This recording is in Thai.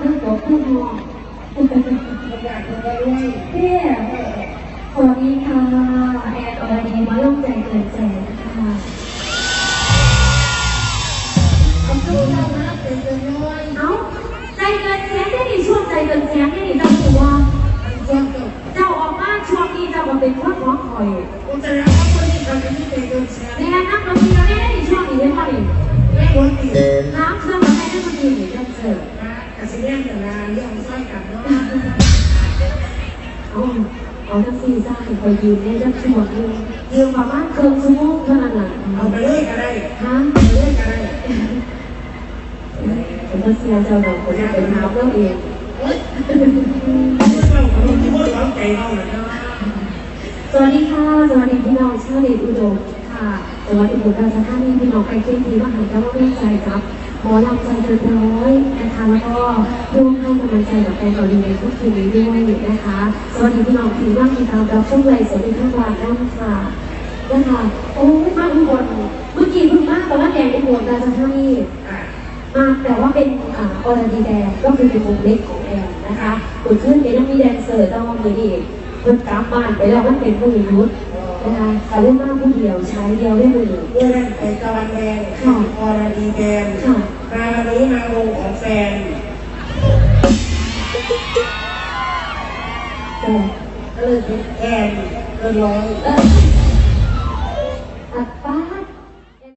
จ้าคือตัวผู้มองอยากจะได้ด้วยเรียสวัสดีค่ะ แอนอรดีมาล่องใจเกินใจนะคะทำตู้ทำนะเป็นเป็นน้อยเอ้าใจเกินเสียงได้ดีช่วงใจเกินเสียงได้ดีจังหัวช่วงจบเจ้าออกมาช่วงนี้เจ้ามาเป็นคนของคอย เอาเอาทั้งสี่ซ่าให้คอยยืมได้จังช่วงนึงยืมประมาณครึ่งชั่วโมงเท่านั้นแหละเอาไปเลยก็ได้ฮะไปเลยก็ได้ผมก็เสียเจ้าดอกคนจะเป็นน้ำเรื่องเองโอ๊ยเราคนที่พูดความใจเราเลยนะสวัสดีค่ะ สวัสดีพี่น้องชาวเดชอุดมค่ะสวัสดีบุตรราชธานีพี่น้องไอเคนทีมหาเจ้าเรื่องใจครับ หมอลำใจเกินร้อยนะคะแล้วก็ร่วมให้กำลังใจกับแฟนเกาหลีในทุกทีนี้ด้วยนะคะสวัสดีพี่น้องที่ร่างติดตามรับช่วงไลฟ์สดในทุกวันนั่นค่ะนะคะโอ้ยมากทุกคนเมื่อกี้เพิ่งมากแต่ว่าแดงในหัวราชธานีอะมากแต่ว่าเป็นอ่าออร์ดีแดงก็คือเป็นวงเล็กของแอนนะคะเกิดขึ้นเป็นนักมีแดนเซอร์ต้องมือดีมันกลับบ้านไปแล้วมันเป็นผู้ยุทธ นะคะเขาเล่นมากผู้เดียวใช้เดียวได้เลยเรื่องนั้นไปตะวันแดงอรดีแดงค่ะมาวันนี้มาลงของแฟนก็เลยเป็นแอนเกินร้อยอออัดป้า